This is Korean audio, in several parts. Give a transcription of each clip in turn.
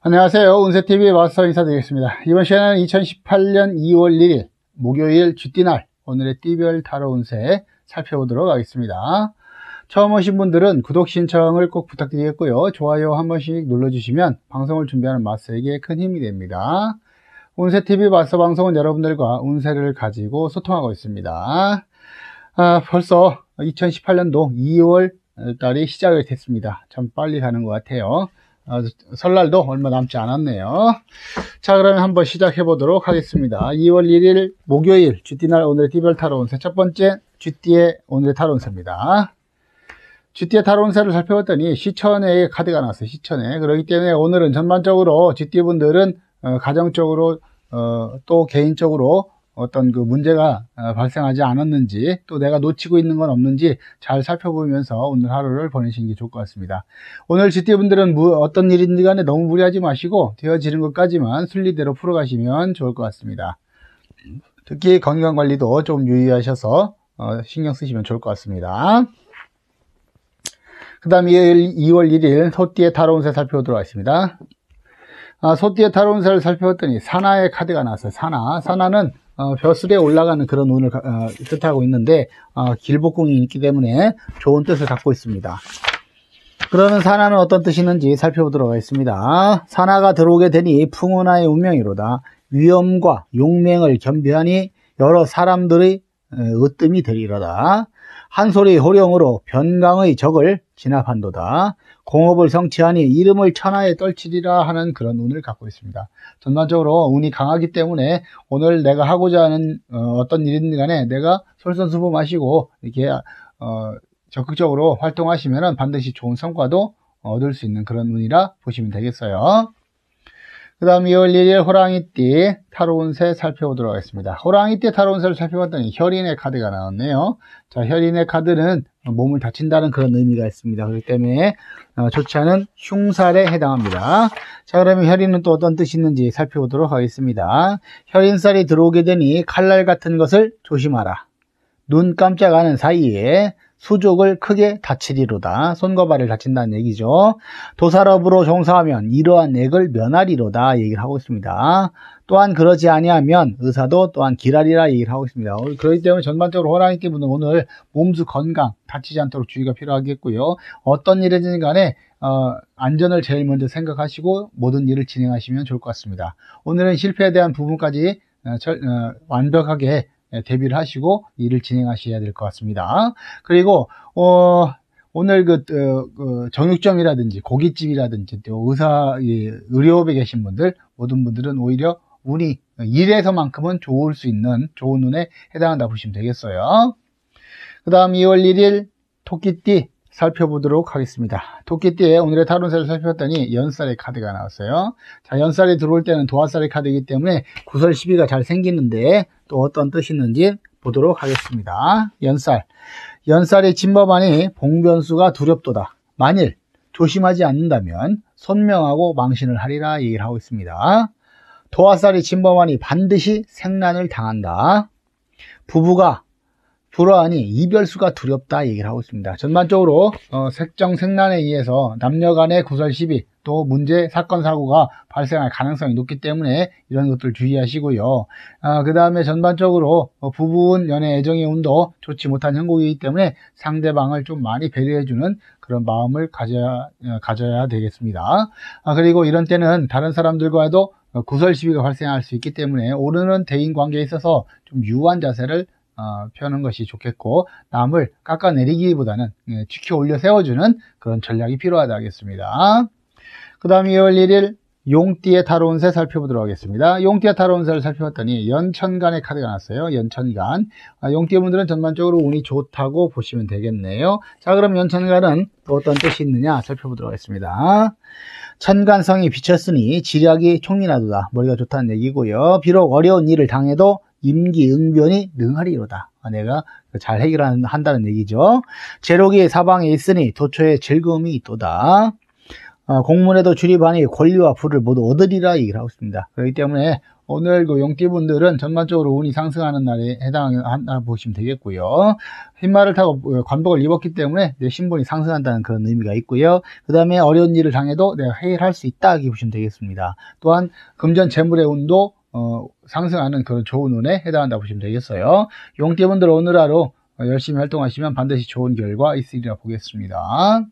안녕하세요. 운세TV 마스터 인사드리겠습니다. 이번 시간은 2018년 2월 1일 목요일 쥐띠날 오늘의 띠별 타로 운세 살펴보도록 하겠습니다. 처음 오신 분들은 구독 신청을 꼭 부탁드리겠고요. 좋아요 한 번씩 눌러주시면 방송을 준비하는 마스터에게 큰 힘이 됩니다. 운세TV 마스터 방송은 여러분들과 운세를 가지고 소통하고 있습니다. 아, 벌써 2018년도 2월 달이 시작이 됐습니다. 참 빨리 가는 것 같아요. 어, 설날도 얼마 남지 않았네요. 자, 그러면 한번 시작해 보도록 하겠습니다. 2월 1일 목요일 쥐띠날 오늘의 띠별 타로 운세 첫 번째 쥐띠의 오늘의 타로 운세입니다. 쥐띠의 타로 운세를 살펴봤더니 시천의 카드가 나왔어요. 시천에. 그렇기 때문에 오늘은 전반적으로 쥐띠분들은 어, 가정적으로 어, 또 개인적으로 어떤 그 문제가 어, 발생하지 않았는지 또 내가 놓치고 있는 건 없는지 잘 살펴보면서 오늘 하루를 보내시는 게 좋을 것 같습니다. 오늘 GT분들은 어떤 일인지 간에 너무 무리하지 마시고 되어지는 것까지만 순리대로 풀어가시면 좋을 것 같습니다. 특히 건강관리도 좀 유의하셔서 어, 신경 쓰시면 좋을 것 같습니다. 그 다음 2월 1일 소띠의 타로운세 살펴보도록 하겠습니다. 아, 소띠의 타로운세를 살펴봤더니 사나의 카드가 나왔어요. 사나. 사나는 어, 벼슬에 올라가는 그런 운을 어, 뜻하고 있는데 어, 길복궁이 있기 때문에 좋은 뜻을 갖고 있습니다. 그러면 사나는 어떤 뜻이 있는지 살펴보도록 하겠습니다. 사나가 들어오게 되니 풍운하의 운명이로다. 위험과 용맹을 겸비하니 여러 사람들의 으뜸이 되리로다. 한 소리 호령으로 변강의 적을 진압한도다. 공업을 성취하니 이름을 천하에 떨치리라 하는 그런 운을 갖고 있습니다. 전반적으로 운이 강하기 때문에 오늘 내가 하고자 하는 어, 떤 일이든 간에 내가 솔선수범 하시고 이렇게 어, 적극적으로 활동하시면 반드시 좋은 성과도 얻을 수 있는 그런 운이라 보시면 되겠어요. 그 다음 2월 1일 호랑이띠 타로운세 살펴보도록 하겠습니다. 호랑이띠 타로운세를 살펴봤더니 혈인의 카드가 나왔네요. 자, 혈인의 카드는 몸을 다친다는 그런 의미가 있습니다. 그렇기 때문에 어, 좋지 않은 흉살에 해당합니다. 자, 그러면 혈인은 또 어떤 뜻이 있는지 살펴보도록 하겠습니다. 혈인살이 들어오게 되니 칼날 같은 것을 조심하라. 눈 깜짝하는 사이에 수족을 크게 다치리로다. 손과 발을 다친다는 얘기죠. 도살업으로 종사하면 이러한 액을 면하리로다 얘기를 하고 있습니다. 또한 그러지 아니하면 의사도 또한 길하리라 얘기를 하고 있습니다. 그렇기 때문에 전반적으로 호랑이 띠분은 오늘 몸수 건강 다치지 않도록 주의가 필요하겠고요. 어떤 일이든 간에 어, 안전을 제일 먼저 생각하시고 모든 일을 진행하시면 좋을 것 같습니다. 오늘은 실패에 대한 부분까지 어, 절, 어, 완벽하게 예, 대비를 하시고 일을 진행하셔야 될 것 같습니다. 그리고 어, 오늘 그, 어, 그 정육점이라든지 고깃집이라든지 또 의사 의료업에 계신 분들 모든 분들은 오히려 운이 일에서만큼은 좋을 수 있는 좋은 운에 해당한다 보시면 되겠어요. 그 다음 2월 1일 토끼띠 살펴보도록 하겠습니다. 토끼띠에 오늘의 타론세를 살펴봤더니 연살의 카드가 나왔어요. 자, 연살이 들어올 때는 도화살의 카드이기 때문에 구설 시비가 잘 생기는데 또 어떤 뜻이 있는지 보도록 하겠습니다. 연살. 연살의 진법하니 봉변수가 두렵도다. 만일 조심하지 않는다면 손명하고 망신을 하리라 얘기를 하고 있습니다. 도화살이 진범하니 반드시 생난을 당한다. 부부가 불화하니 이별수가 두렵다 얘기를 하고 있습니다. 전반적으로 어, 색정 생란에 의해서 남녀 간의 구설 시비 또 문제 사건 사고가 발생할 가능성이 높기 때문에 이런 것들 주의하시고요. 아, 그 다음에 전반적으로 어, 부부운 연애 애정의 운도 좋지 못한 형국이기 때문에 상대방을 좀 많이 배려해주는 그런 마음을 가져야, 어, 가져야 되겠습니다. 아, 그리고 이런 때는 다른 사람들과도 구설 시비가 발생할 수 있기 때문에 오르는 대인 관계에 있어서 좀 유한 자세를 어, 펴는 것이 좋겠고 남을 깎아내리기보다는 예, 지켜 올려 세워주는 그런 전략이 필요하다 하겠습니다. 그 다음 2월 1일 용띠의 타로운세 살펴보도록 하겠습니다. 용띠의 타로운세를 살펴봤더니 연천간의 카드가 나왔어요. 연천간. 아, 용띠 분들은 전반적으로 운이 좋다고 보시면 되겠네요. 자, 그럼 연천간은 또 어떤 뜻이 있느냐 살펴보도록 하겠습니다. 천간성이 비쳤으니 지략이 총민하도다. 머리가 좋다는 얘기고요. 비록 어려운 일을 당해도 임기응변이 능하리로다. 내가 잘 해결한다는 얘기죠. 제록이 사방에 있으니 도처에 즐거움이 있도다. 어, 공문에도 출입하니 권리와 부를 모두 얻으리라 얘기를 하고 있습니다. 그렇기 때문에 오늘 그 용띠분들은 전반적으로 운이 상승하는 날에 해당한다 보시면 되겠고요. 흰말을 타고 관복을 입었기 때문에 내 신분이 상승한다는 그런 의미가 있고요. 그 다음에 어려운 일을 당해도 내가 해결할 수 있다 이렇게 보시면 되겠습니다. 또한 금전 재물의 운도 어, 상승하는 그런 좋은 운에 해당한다 보시면 되겠어요. 용띠분들 오늘 하루 열심히 활동하시면 반드시 좋은 결과 있으리라 보겠습니다.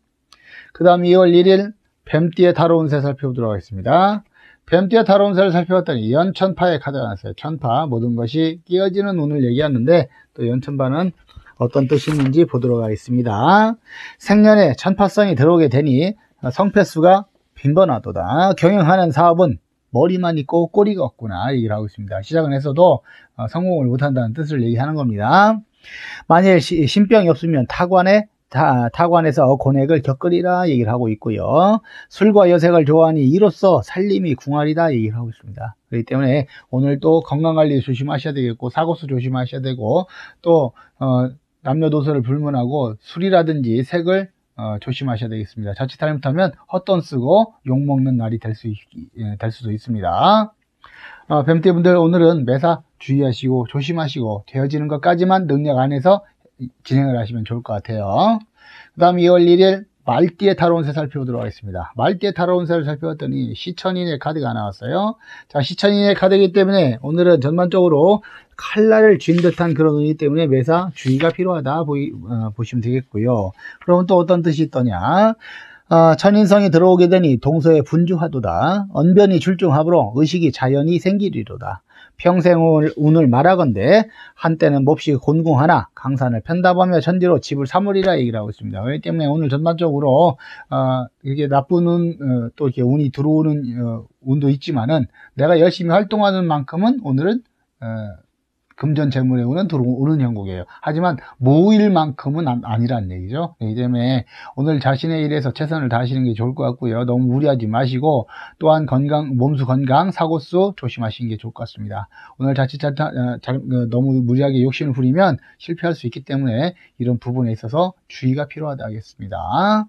그 다음 2월 1일 뱀띠의 다로운 새 살펴보도록 하겠습니다. 뱀띠의 다로운 새를 살펴봤더니 연천파의 카드가 나왔어요. 천파 모든 것이 끼어지는 운을 얘기하는데 또 연천파는 어떤 뜻이 있는지 보도록 하겠습니다. 생년에 천파성이 들어오게 되니 성패수가 빈번하도다. 경영하는 사업은 머리만 있고 꼬리가 없구나 얘기를 하고 있습니다. 시작은 했어도 어, 성공을 못한다는 뜻을 얘기하는 겁니다. 만일 신병이 없으면 타관에 타, 타관에서 고액을 겪으리라 얘기를 하고 있고요. 술과 여색을 좋아하니 이로써 살림이 궁활이다 얘기를 하고 있습니다. 그렇기 때문에 오늘 또 건강관리 조심하셔야 되겠고 사고수 조심하셔야 되고 또 어, 남녀노소를 불문하고 술이라든지 색을 어, 조심하셔야 되겠습니다. 자칫 잘못하면 헛돈 쓰고 욕먹는 날이 될, 수, 예, 될 수도 있습니다. 어, 뱀띠 분들 오늘은 매사 주의하시고 조심하시고 되어지는 것까지만 능력 안에서 진행을 하시면 좋을 것 같아요. 그 다음 2월 1일 말띠의 타로운 새 살펴보도록 하겠습니다. 말띠의 타로운 새를 살펴봤더니 시천인의 카드가 나왔어요. 자, 시천인의 카드이기 때문에 오늘은 전반적으로 칼날을 쥔 듯한 그런 운이기 때문에 매사 주의가 필요하다 보이, 어, 보시면 되겠고요. 그러면 또 어떤 뜻이 있더냐? 어, 천인성이 들어오게 되니 동서의 분주하도다. 언변이 출중하므로 의식이 자연히 생기리로다. 평생 운을 말하건대 한때는 몹시 곤궁하나 강산을 편답하며 천지로 집을 사물이라 얘기를 하고 있습니다. 그렇기 때문에 오늘 전반적으로 어, 이게 나쁜 운, 어, 또 이렇게 운이 들어오는 어, 운도 있지만은 내가 열심히 활동하는 만큼은 오늘은 어, 금전 운은 들어오는 형국이에요. 하지만 모일 만큼은 아니란 얘기죠. 그렇기 때문에 오늘 자신의 일에서 최선을 다하시는 게 좋을 것 같고요. 너무 무리하지 마시고 또한 건강, 몸수 건강, 사고수 조심하시는 게 좋을 것 같습니다. 오늘 자칫 자, 어, 자, 어, 너무 무리하게 욕심을 부리면 실패할 수 있기 때문에 이런 부분에 있어서 주의가 필요하다 하겠습니다.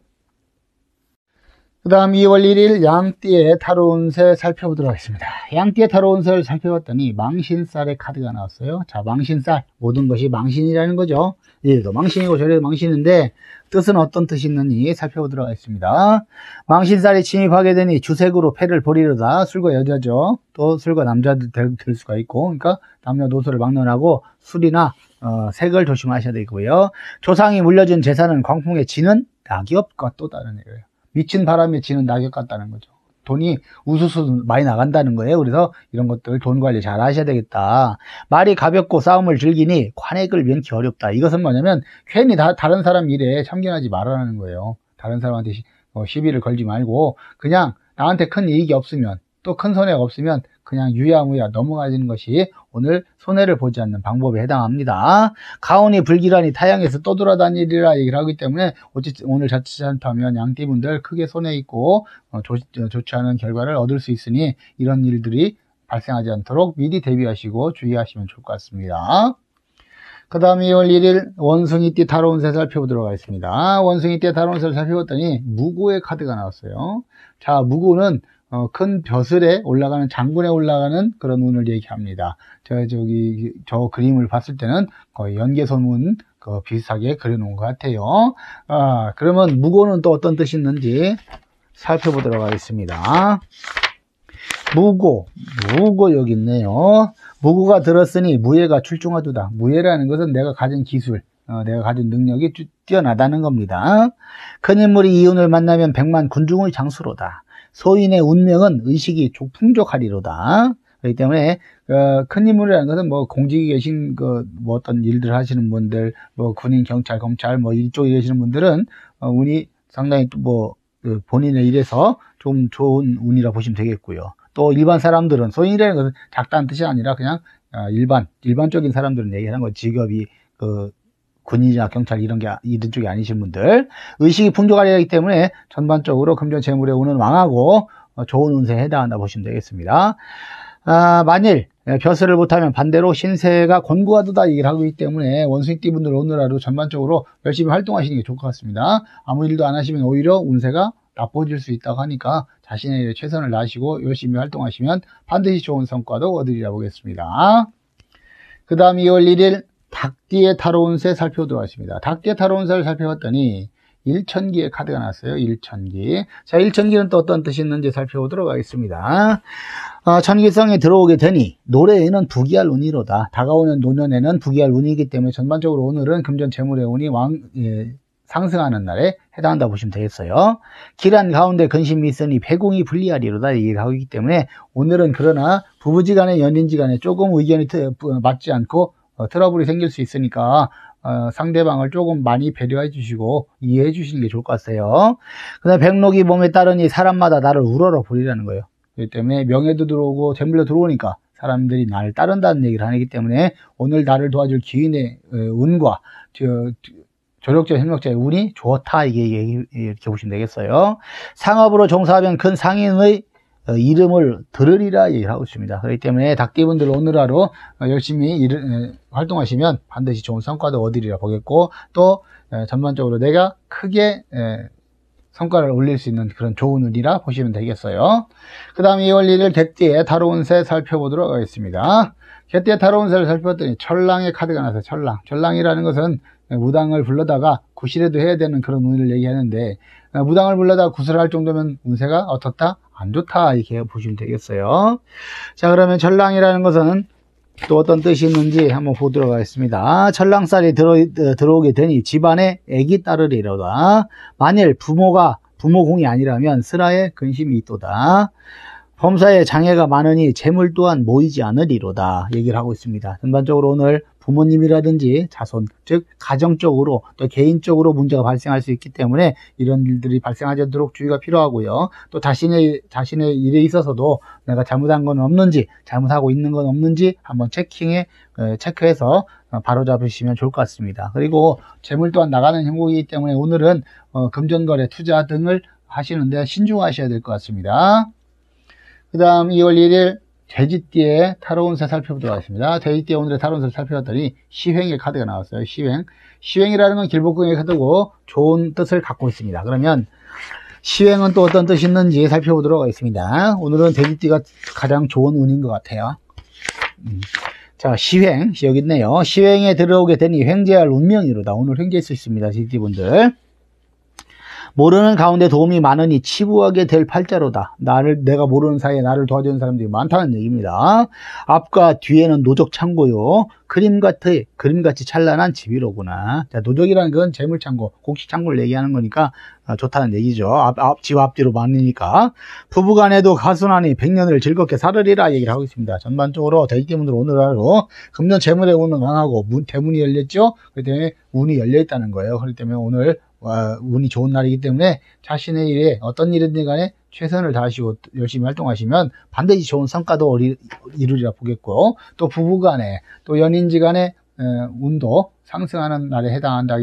그 다음 2월 1일 양띠의 타로 운세 살펴보도록 하겠습니다. 양띠의 타로 운세를 살펴봤더니 망신살의 카드가 나왔어요. 자, 망신살. 모든 것이 망신이라는 거죠. 얘도 망신이고 저래도 망신인데 뜻은 어떤 뜻이 있는지 살펴보도록 하겠습니다. 망신살이 침입하게 되니 주색으로 패를 보리려다 술과 여자죠. 또 술과 남자들 될, 될 수가 있고 그러니까 남녀노소를 막론하고 술이나 어, 색을 조심하셔야 되고요. 조상이 물려준 재산은 광풍에 지는 낙엽과 또 다른 예예요. 미친 바람에 지는 낙엽 같다는 거죠. 돈이 우수수 많이 나간다는 거예요. 그래서 이런 것들 돈 관리 잘 하셔야 되겠다. 말이 가볍고 싸움을 즐기니 관액을 면키 어렵다. 이것은 뭐냐면 괜히 다, 다른 사람 일에 참견하지 말라는 거예요. 다른 사람한테 시, 어, 시비를 걸지 말고 그냥 나한테 큰 이익이 없으면 또 큰 손해가 없으면 그냥 유야무야 넘어가는 것이 오늘 손해를 보지 않는 방법에 해당합니다. 가온이 불길하니 타양에서 떠돌아다니리라 얘기를 하기 때문에 오늘 자칫 잘못하면 양띠분들 크게 손해 있고 어, 좋, 좋지 않은 결과를 얻을 수 있으니 이런 일들이 발생하지 않도록 미리 대비하시고 주의하시면 좋을 것 같습니다. 그 다음 2월 1일 원숭이띠 타로운 새 살펴보도록 하겠습니다. 원숭이띠 타로운 새를 살펴봤더니 무구의 카드가 나왔어요. 자, 무구는 어, 큰 벼슬에 올라가는 장군에 올라가는 그런 운을 얘기합니다. 저 저기 저 그림을 봤을 때는 거의 연개소문 그 비슷하게 그려놓은 것 같아요. 아 그러면 무고는 또 어떤 뜻이 있는지 살펴보도록 하겠습니다. 무고, 무고 여기 있네요. 무고가 들었으니 무예가 출중하도다. 무예라는 것은 내가 가진 기술, 어, 내가 가진 능력이 뛰어나다는 겁니다. 큰 인물이 이운을 만나면 백만 군중의 장수로다. 소인의 운명은 의식이 풍족하리로다. 그렇기 때문에 어, 큰 인물이라는 것은 뭐 공직에 계신 그 뭐 어떤 일들 하시는 분들, 뭐 군인, 경찰, 검찰 뭐 이쪽에 계시는 분들은 어, 운이 상당히 뭐 그 본인의 일에서 좀 좋은 운이라 보시면 되겠고요. 또 일반 사람들은 소인이라는 것은 작다는 뜻이 아니라 그냥 어, 일반 일반적인 사람들은 얘기하는 거 직업이 그 군인이나 경찰 이런 게 이런 쪽이 아니신 분들 의식이 풍족하기 려 때문에 전반적으로 금전 재물에 오는 왕하고 어, 좋은 운세에 해당한다 보시면 되겠습니다. 아, 만일 벼슬을 못하면 반대로 신세가 권고하도다 얘기를 하고 있기 때문에 원숭이띠 분들 오늘 하루 전반적으로 열심히 활동하시는 게 좋을 것 같습니다. 아무 일도 안 하시면 오히려 운세가 나빠질 수 있다고 하니까 자신의 일에 최선을 다하시고 열심히 활동하시면 반드시 좋은 성과도 얻으리라 보겠습니다. 그 다음 2월 1일 닭띠의 타로운세 살펴보도록 하겠습니다. 닭띠의 타로운세를 살펴봤더니 일천기의 카드가 나왔어요. 일천기. 자, 일천기는 또 어떤 뜻이 있는지 살펴보도록 하겠습니다. 어, 천기성에 들어오게 되니 노래에는 부기할 운이로다. 다가오는 노년에는 부기할 운이기 때문에 전반적으로 오늘은 금전 재물의 운이 왕, 예, 상승하는 날에 해당한다 보시면 되겠어요. 길한 가운데 근심이 있으니 배공이 불리하리로다 얘기를 하고 있기 때문에 오늘은 그러나 부부지간에 연인지간에 조금 의견이 맞지 않고 어, 트러블이 생길 수 있으니까 어, 상대방을 조금 많이 배려해 주시고 이해해 주시는 게 좋을 것 같아요. 그 다음에 백록이 몸에 따르니 사람마다 나를 우러러 보리라는 거예요. 그렇기 때문에 명예도 들어오고 재물도 들어오니까 사람들이 나를 따른다는 얘기를 하기 때문에 오늘 나를 도와줄 기인의 어, 운과 조력자, 협력자의 운이 좋다 이게 이렇게 보시면 되겠어요. 상업으로 종사하면 큰 상인의 어, 이름을 들으리라 얘기를 하고 있습니다. 그렇기 때문에 닭띠분들 오늘 하루 어, 열심히 일, 활동하시면 반드시 좋은 성과도 얻으리라 보겠고 또 전반적으로 내가 크게 성과를 올릴 수 있는 그런 좋은 운이라 보시면 되겠어요. 그 다음 2월 1일 개띠의 다로운 새 살펴보도록 하겠습니다. 개띠의 다로운 새를 살펴봤더니 철랑의 카드가 나서 철랑. 철랑이라는 것은 무당을 불러다가 구실에도 해야 되는 그런 운을 얘기하는데 무당을 불러다가 구슬을 할 정도면 운세가 어떻다? 안 좋다 이렇게 보시면 되겠어요. 자 그러면 전랑이라는 것은 또 어떤 뜻이 있는지 한번 보도록 하겠습니다. 전랑살이 들어, 들어오게 되니 집안에 애기 따르리로다. 만일 부모가 부모공이 아니라면 슬하에 근심이 있도다. 범사에 장애가 많으니 재물 또한 모이지 않으리로다 얘기를 하고 있습니다. 전반적으로 오늘 부모님이라든지 자손, 즉 가정적으로 또 개인적으로 문제가 발생할 수 있기 때문에 이런 일들이 발생하지 않도록 주의가 필요하고요. 또 자신의 자신의 일에 있어서도 내가 잘못한 건 없는지, 잘못하고 있는 건 없는지 한번 체킹해 어, 체크해서 어, 바로 잡으시면 좋을 것 같습니다. 그리고 재물 또한 나가는 형국이기 때문에 오늘은 어, 금전거래, 투자 등을 하시는데 신중하셔야 될 것 같습니다. 그 다음 2월 1일 돼지띠의 타로운 세 살펴보도록 하겠습니다. 돼지띠의 오늘의 타로운세를 살펴봤더니 시횡의 카드가 나왔어요. 시횡. 시횡이라는 건 길복궁의 카드고 좋은 뜻을 갖고 있습니다. 그러면 시횡은 또 어떤 뜻이 있는지 살펴보도록 하겠습니다. 오늘은 돼지띠가 가장 좋은 운인 것 같아요. 음. 자, 시횡. 여기 있네요. 시횡에 들어오게 되니 횡재할 운명이로다. 오늘 횡재할 수 있습니다. 돼지띠분들. 모르는 가운데 도움이 많으니 치부하게 될 팔자로다. 나를 내가 모르는 사이에 나를 도와주는 사람들이 많다는 얘기입니다. 앞과 뒤에는 노적 창고요. 그림같이 그림같이 찬란한 집이로구나. 자, 노적이라는 건 재물 창고, 곡식 창고를 얘기하는 거니까 아, 좋다는 얘기죠. 앞, 앞, 집 앞뒤로 많으니까. 부부간에도 가순하니 백년을 즐겁게 살으리라 얘기를 하고 있습니다. 전반적으로 대기분들 오늘 하루 금년 재물의 운은 강하고 문, 대문이 열렸죠. 그렇기 때문에 운이 열려 있다는 거예요. 그렇기 때문에 오늘 운이 좋은 날이기 때문에 자신의 일에 어떤 일이든 간에 최선을 다하시고 열심히 활동하시면 반드시 좋은 성과도 이루리라 보겠고 또 부부간에 또 연인지간에 운도 상승하는 날에 해당한다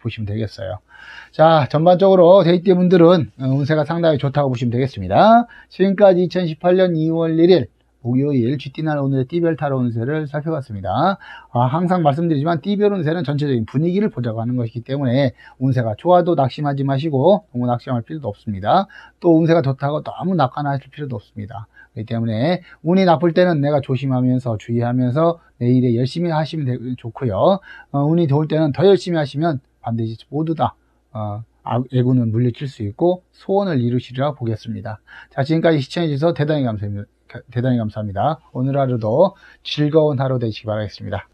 보시면 되겠어요. 자 전반적으로 데이트 분들은 어, 운세가 상당히 좋다고 보시면 되겠습니다. 지금까지 2018년 2월 1일 목요일 GT날 오늘의 띠별 타로 운세를 살펴봤습니다. 아, 항상 말씀드리지만 띠별 운세는 전체적인 분위기를 보자고 하는 것이기 때문에 운세가 좋아도 낙심하지 마시고 너무 낙심할 필요도 없습니다. 또 운세가 좋다고 너무 낙관하실 필요도 없습니다. 그렇기 때문에 운이 나쁠 때는 내가 조심하면서 주의하면서 내일에 열심히 하시면 좋고요. 어, 운이 좋을 때는 더 열심히 하시면 반드시 모두 다 어, 애군은 물리칠 수 있고 소원을 이루시리라 보겠습니다. 자 지금까지 시청해주셔서 대단히 감사합니다. 대단히 감사합니다. 오늘 하루도 즐거운 하루 되시기 바라겠습니다.